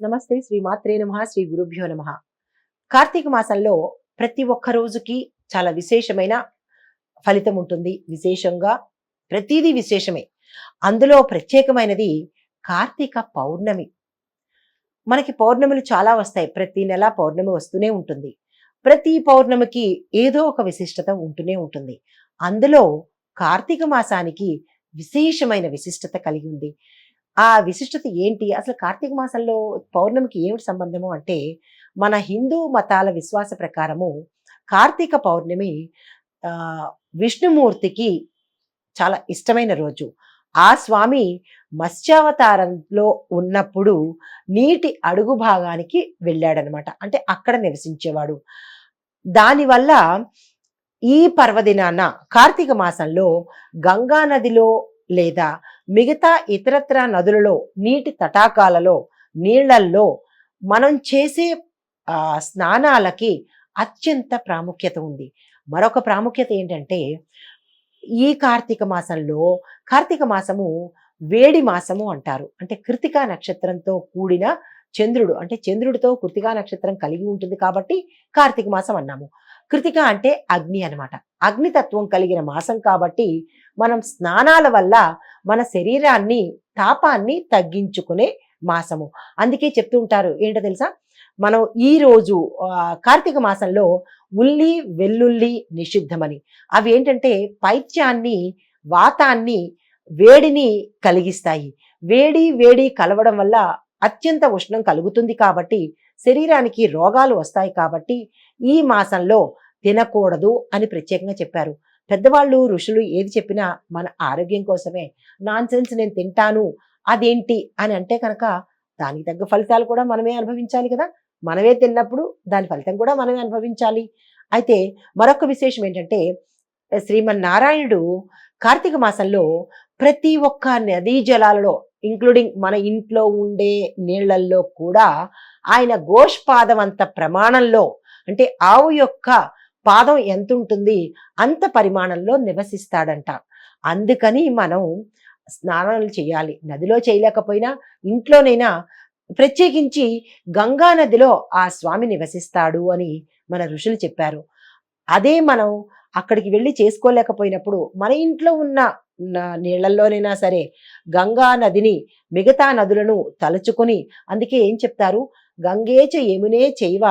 నమస్తే శ్రీ మాత్రే నమ శ్రీ గురుభ్యో నమ. కార్తీక మాసంలో ప్రతి ఒక్క రోజుకి చాలా విశేషమైన ఫలితం ఉంటుంది. విశేషంగా ప్రతిదీ విశేషమే. అందులో ప్రత్యేకమైనది కార్తీక పౌర్ణమి. మనకి పౌర్ణములు చాలా వస్తాయి. ప్రతి నెల పౌర్ణమి వస్తూనే ఉంటుంది. ప్రతి పౌర్ణమికి ఏదో ఒక విశిష్టత ఉంటూనే ఉంటుంది. అందులో కార్తీక మాసానికి విశేషమైన విశిష్టత కలిగి ఉంది. ఆ విశిష్టత ఏంటి? అసలు కార్తీక మాసంలో పౌర్ణమికి ఏమిటి సంబంధము అంటే మన హిందూ మతాల విశ్వాస ప్రకారము కార్తీక పౌర్ణమి విష్ణుమూర్తికి చాలా ఇష్టమైన రోజు. ఆ స్వామి మత్స్యావతారంలో ఉన్నప్పుడు నీటి అడుగు భాగానికి వెళ్ళాడనమాట. అంటే అక్కడ నివసించేవాడు. దానివల్ల ఈ పర్వదినాన కార్తీక మాసంలో గంగా నదిలో లేదా మిగతా ఇతరత్ర నదులలో నీటి తటాకాలలో నీళ్ళల్లో మనం చేసే స్నానాలకి అత్యంత ప్రాముఖ్యత ఉంది. మరొక ప్రాముఖ్యత ఏంటంటే ఈ కార్తీక మాసంలో కార్తీక మాసము వేడి మాసము అంటారు. అంటే కృతికా నక్షత్రంతో కూడిన చంద్రుడు అంటే చంద్రుడితో కృతికా నక్షత్రం కలిగి ఉంటుంది కాబట్టి కార్తీక మాసం అన్నాము. కృతిక అంటే అగ్ని అన్నమాట. అగ్నితత్వం కలిగిన మాసం కాబట్టి మనం స్నానాల వల్ల మన శరీరాన్ని తాపాన్ని తగ్గించుకునే మాసము. అందుకే చెప్తూ ఉంటారు ఏంటో తెలుసా? మనం ఈ రోజు కార్తీక మాసంలో ఉల్లి వెల్లుల్లి నిషిద్ధమని. అవి ఏంటంటే పైత్యాన్ని వాతాన్ని వేడిని కలిగిస్తాయి. వేడి వేడి కలవడం వల్ల అత్యంత ఉష్ణం కలుగుతుంది కాబట్టి శరీరానికి రోగాలు వస్తాయి కాబట్టి ఈ మాసంలో తినకూడదు అని ప్రత్యేకంగా చెప్పారు. పెద్దవాళ్ళు ఋషులు ఏది చెప్పినా మన ఆరోగ్యం కోసమే. నాన్ సెన్స్ నేను తింటాను అదేంటి అని అంటే కనుక దానికి తగ్గ ఫలితాలు కూడా మనమే అనుభవించాలి కదా. మనమే తిన్నప్పుడు దాని ఫలితం కూడా మనమే అనుభవించాలి. అయితే మరొక విశేషం ఏంటంటే శ్రీమన్నారాయణుడు కార్తీక మాసంలో ప్రతి ఒక్క నదీ జలాలలో ఇంక్లూడింగ్ మన ఇంట్లో ఉండే నీళ్ళల్లో కూడా ఆయన గోష్పాదం అంత ప్రమాణంలో అంటే ఆవు యొక్క పాదం ఎంత ఉంటుంది అంత పరిమాణంలో నివసిస్తాడంట. అందుకని మనం స్నానాలు చేయాలి. నదిలో చేయలేకపోయినా ఇంట్లోనైనా ప్రత్యేకించి గంగా నదిలో ఆ స్వామి నివసిస్తాడు అని మన ఋషులు చెప్పారు. అదే మనం అక్కడికి వెళ్ళి చేసుకోలేకపోయినప్పుడు మన ఇంట్లో ఉన్న నీళ్ళలోనైనా సరే గంగా నదిని మిగతా నదులను తలుచుకుని అందుకే ఏం చెప్తారు? గంగేచ యమునే చైవ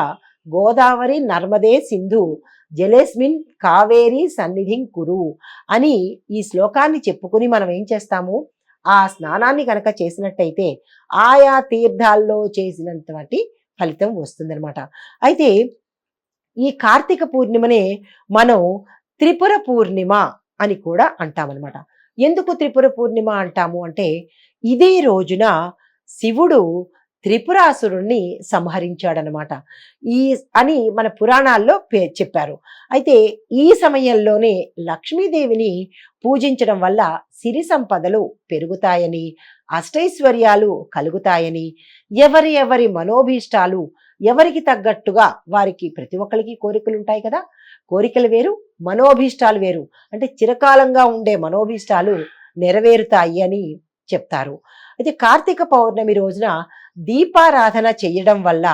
గోదావరి నర్మదే సింధు జలేస్మిన్ కావేరి సన్నిధిం కురు అని ఈ శ్లోకాన్ని చెప్పుకుని మనం ఏం చేస్తాము? ఆ స్నానాన్ని కనుక చేసినట్టయితే ఆయా తీర్థాల్లో చేసినటువంటి ఫలితం వస్తుందన్నమాట. అయితే ఈ కార్తీక పూర్ణిమనే మనం త్రిపుర పూర్ణిమ అని కూడా అంటామన్నమాట. ఎందుకు త్రిపుర పూర్ణిమ అంటాము అంటే ఇదే రోజున శివుడు త్రిపురాసురుణ్ణి సంహరించాడనమాట ఈ అని మన పురాణాల్లో పే చెప్పారు. అయితే ఈ సమయంలోనే లక్ష్మీదేవిని పూజించడం వల్ల సిరి సంపదలు పెరుగుతాయని అష్టైశ్వర్యాలు కలుగుతాయని ఎవరి ఎవరి మనోభీష్టాలు ఎవరికి తగ్గట్టుగా వారికి ప్రతి ఒక్కరికి కోరికలు ఉంటాయి కదా? కోరికలు వేరు మనోభీష్టాలు వేరు. అంటే చిరకాలంగా ఉండే మనోభీష్టాలు నెరవేరుతాయి అని చెప్తారు. అయితే కార్తీక పౌర్ణమి రోజున దీపారాధన చేయడం వల్ల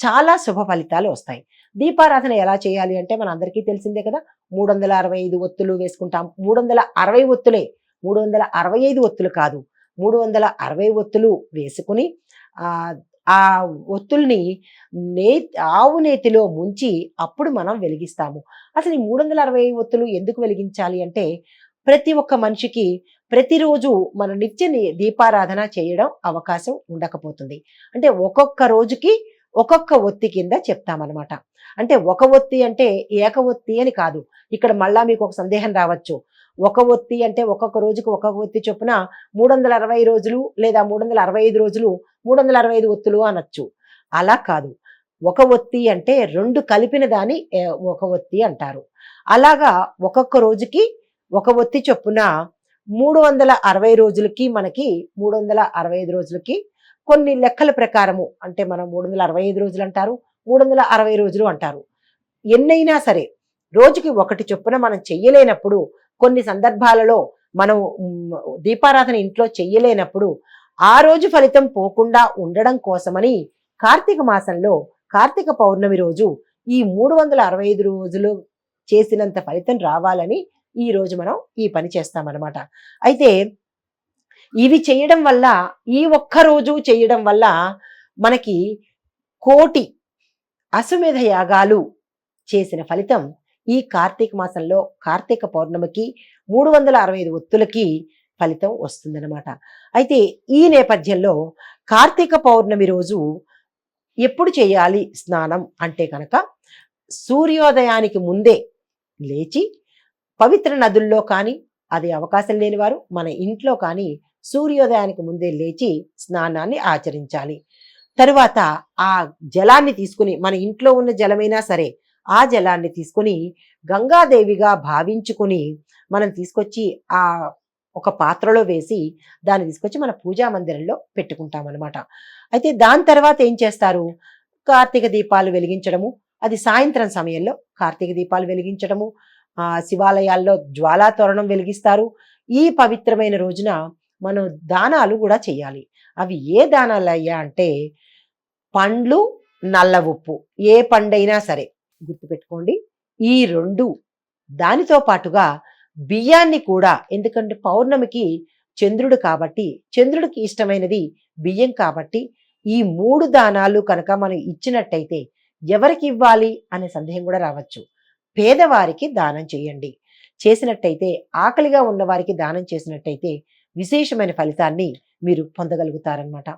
చాలా శుభ ఫలితాలు వస్తాయి. దీపారాధన ఎలా చేయాలి అంటే మన అందరికీ తెలిసిందే కదా మూడు వందల అరవై ఐదు ఒత్తులు వేసుకుంటాం. మూడు వందల అరవై ఒత్తులే మూడు వందల అరవై ఐదు ఒత్తులు కాదు. మూడు వందల అరవై ఒత్తులు వేసుకుని ఆ ఒత్తుల్ని నే ఆవు నేతిలో ముంచి అప్పుడు మనం వెలిగిస్తాము. అసలు ఈ మూడు వందల అరవై ఒత్తులు ఎందుకు వెలిగించాలి అంటే ప్రతి ఒక్క మనిషికి ప్రతిరోజు మన నిత్య దీపారాధన చేయడం అవకాశం ఉండకపోతుంది. అంటే ఒక్కొక్క రోజుకి ఒక్కొక్క ఒత్తి కింద చెప్తామన్నమాట. అంటే ఒక ఒత్తి అంటే ఏక ఒత్తి అని కాదు. ఇక్కడ మళ్ళా మీకు ఒక సందేహం రావచ్చు. ఒక ఒత్తి అంటే ఒక్కొక్క రోజుకి ఒక్కొక్క ఒత్తి చొప్పున మూడు వందల అరవై రోజులు లేదా మూడు వందల అరవై ఐదు రోజులు మూడు వందల అరవై ఐదు ఒత్తులు అనొచ్చు. అలా కాదు. ఒక ఒత్తి అంటే రెండు కలిపిన దాని ఒక ఒత్తి అంటారు. అలాగా ఒక్కొక్క రోజుకి ఒక ఒత్తి చొప్పున మూడు వందల అరవై రోజులకి మనకి మూడు వందల అరవై ఐదు రోజులకి కొన్ని లెక్కల ప్రకారము అంటే మనం మూడు వందల అరవై ఐదు రోజులు అంటారు మూడు వందల అరవై రోజులు అంటారు. ఎన్నైనా సరే రోజుకి ఒకటి చొప్పున మనం చెయ్యలేనప్పుడు కొన్ని సందర్భాలలో మనం దీపారాధన ఇంట్లో చెయ్యలేనప్పుడు ఆ రోజు ఫలితం పోకుండా ఉండడం కోసమని కార్తీక మాసంలో కార్తీక పౌర్ణమి రోజు ఈ మూడు వందల అరవై ఐదు రోజులు చేసినంత ఫలితం రావాలని ఈ రోజు మనం ఈ పని చేస్తామన్నమాట. అయితే ఇవి చేయడం వల్ల ఈ ఒక్క రోజు చేయడం వల్ల మనకి కోటి అశ్వమేధ యాగాలు చేసిన ఫలితం ఈ కార్తీక మాసంలో కార్తీక పౌర్ణమికి మూడు వందల అరవై ఐదు ఒత్తులకి ఫలితం వస్తుందన్నమాట. అయితే ఈ నేపథ్యంలో కార్తీక పౌర్ణమి రోజు ఎప్పుడు చేయాలి స్నానం అంటే కనుక సూర్యోదయానికి ముందే లేచి పవిత్ర నదుల్లో కానీ అది అవకాశం లేని వారు మన ఇంట్లో కానీ సూర్యోదయానికి ముందే లేచి స్నానాన్ని ఆచరించాలి. తరువాత ఆ జలాన్ని తీసుకుని మన ఇంట్లో ఉన్న జలమైనా సరే ఆ జలాన్ని తీసుకొని గంగాదేవిగా భావించుకుని మనం తీసుకొచ్చి ఆ ఒక పాత్రలో వేసి దాన్ని తీసుకొచ్చి మన పూజా మందిరంలో పెట్టుకుంటాం అనమాట అయితే దాని తర్వాత ఏం చేస్తారు? కార్తీక దీపాలు వెలిగించడము అది సాయంత్రం సమయంలో కార్తీక దీపాలు వెలిగించడము ఆ శివాలయాల్లో జ్వాలా తోరణం వెలిగిస్తారు. ఈ పవిత్రమైన రోజున మనం దానాలు కూడా చేయాలి. అవి ఏ దానాలు అయ్యా అంటే పండ్లు నల్ల ఉప్పు. ఏ పండైనా సరే గుర్తుపెట్టుకోండి. ఈ రెండు దానితో పాటుగా బియ్యాన్ని కూడా ఎందుకంటే పౌర్ణమికి చంద్రుడు కాబట్టి చంద్రుడికి ఇష్టమైనది బియ్యం కాబట్టి ఈ మూడు దానాలు కనుక మనం ఇచ్చినట్టయితే ఎవరికి ఇవ్వాలి అనే సందేహం కూడా రావచ్చు. పేదవారికి దానం చేయండి. చేసినట్టయితే ఆకలిగా ఉన్న వారికి దానం చేసినట్టయితే విశేషమైన ఫలితాన్ని మీరు పొందగలుగుతారనమాట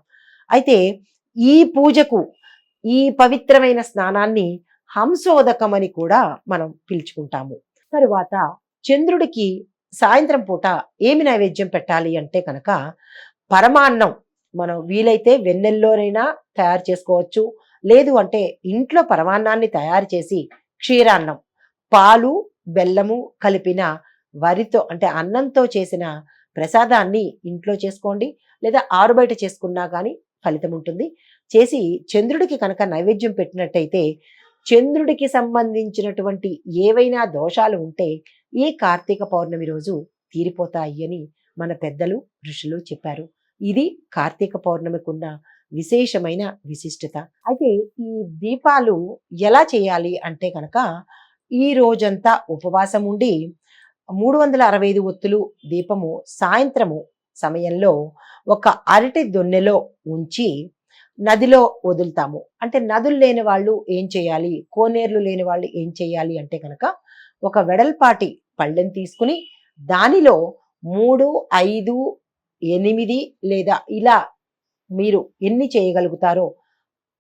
అయితే ఈ పూజకు ఈ పవిత్రమైన స్నానాన్ని హంసోదకం అని కూడా మనం పిలుచుకుంటాము. తరువాత చంద్రుడికి సాయంత్రం పూట ఏమి నైవేద్యం పెట్టాలి అంటే కనుక పరమాన్నం మనం వీలైతే వెన్నెల్లోనైనా తయారు చేసుకోవచ్చు. లేదు అంటే ఇంట్లో పరమాన్నాన్ని తయారు చేసి క్షీరాన్నం పాలు బెల్లము కలిపిన వరితో అంటే అన్నంతో చేసిన ప్రసాదాన్ని ఇంట్లో చేసుకోండి. లేదా ఆరుబయట చేసుకున్నా కానీ ఫలితం ఉంటుంది. చేసి చంద్రుడికి కనుక నైవేద్యం పెట్టినట్టయితే చంద్రుడికి సంబంధించినటువంటి ఏవైనా దోషాలు ఉంటే ఈ కార్తీక పౌర్ణమి రోజు తీరిపోతాయి అని మన పెద్దలు ఋషులు చెప్పారు. ఇది కార్తీక పౌర్ణమికి ఉన్న విశేషమైన విశిష్టత. అయితే ఈ దీపాలు ఎలా చేయాలి అంటే కనుక ఈ రోజంతా ఉపవాసం ఉండి మూడు వందల అరవై ఐదు ఒత్తులు దీపము సాయంత్రము సమయంలో ఒక అరటి దొన్నెలో ఉంచి నదిలో వదులుతాము. అంటే నదులు లేని వాళ్ళు ఏం చేయాలి? కోనేర్లు లేని వాళ్ళు ఏం చేయాలి అంటే కనుక ఒక వెడల్పాటి పళ్ళెం తీసుకుని దానిలో మూడు ఐదు ఎనిమిది లేదా ఇలా మీరు ఎన్ని చేయగలుగుతారో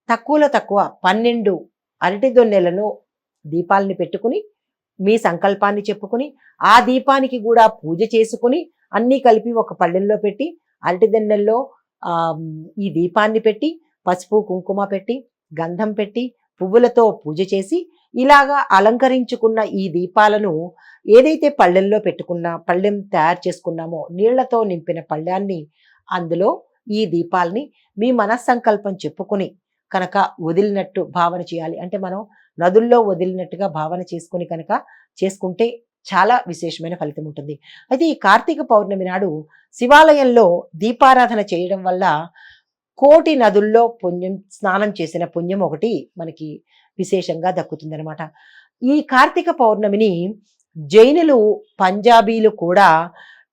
తక్కువలో తక్కువ పన్నెండు అరటి దొన్నెలను దీపాలని పెట్టుకుని మీ సంకల్పాన్ని చెప్పుకుని ఆ దీపానికి కూడా పూజ చేసుకుని అన్నీ కలిపి ఒక పళ్ళెంలో పెట్టి అరటి దొన్నెల్లో ఈ దీపాన్ని పెట్టి పసుపు కుంకుమ పెట్టి గంధం పెట్టి పువ్వులతో పూజ చేసి ఇలాగా అలంకరించుకున్న ఈ దీపాలను ఏదైతే పళ్ళెంలో పెట్టుకున్నా పళ్ళెం తయారు చేసుకున్నామో నీళ్ళతో నింపిన పళ్ళాన్ని అందులో ఈ దీపాలని మీ మనస్సంకల్పం చెప్పుకుని కనుక వదిలినట్టు భావన చేయాలి. అంటే మనం నదుల్లో వదిలినట్టుగా భావన చేసుకుని కనుక చేసుకుంటే చాలా విశేషమైన ఫలితం ఉంటుంది. అయితే ఈ కార్తీక పౌర్ణమి నాడు శివాలయంలో దీపారాధన చేయడం వల్ల కోటి నదుల్లో పుణ్యం స్నానం చేసిన పుణ్యం ఒకటి మనకి విశేషంగా దక్కుతుందనమాట ఈ కార్తీక పౌర్ణమిని జైనులు పంజాబీలు కూడా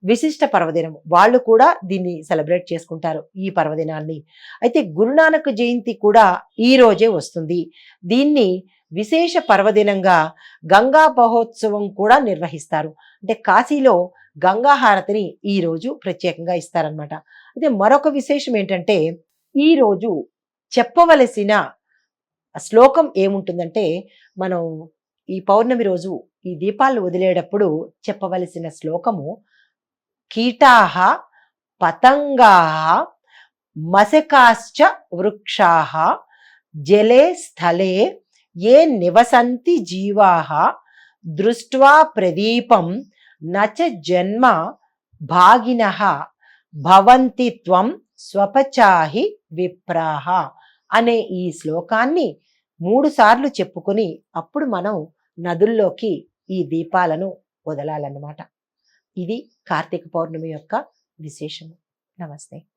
విశిష్ట పర్వదినం. వాళ్ళు కూడా దీన్ని సెలబ్రేట్ చేసుకుంటారు ఈ పర్వదినాన్ని. అయితే గురునానక్ జయంతి కూడా ఈ రోజే వస్తుంది. దీన్ని విశేష పర్వదినంగా గంగా మహోత్సవం కూడా నిర్వహిస్తారు. అంటే కాశీలో గంగా హారతిని ఈ రోజు ప్రత్యేకంగా ఇస్తారనమాట అయితే మరొక విశేషం ఏంటంటే ఈ రోజు చెప్పవలసిన శ్లోకం ఏముంటుందంటే మనం ఈ పౌర్ణమి రోజు ఈ దీపాలను వదిలేటప్పుడు చెప్పవలసిన శ్లోకము కీటాహ పతంగాహ మసకాశ్చ వృక్షాహ జలే స్థలే ఏ నివసంతి జీవాహ దృష్ట్వా ప్రదీపం నచ జన్మ భాగిన భవంతి త్వం స్వపచాహి విప్రాహ అనే ఈ శ్లోకాన్ని మూడు సార్లు చెప్పుకొని అప్పుడు మనం నదుల్లోకి ఈ దీపాలను వదలాలన్నమాట. ఇది కార్తీక పౌర్ణమి యొక్క విశేషము. నమస్తే.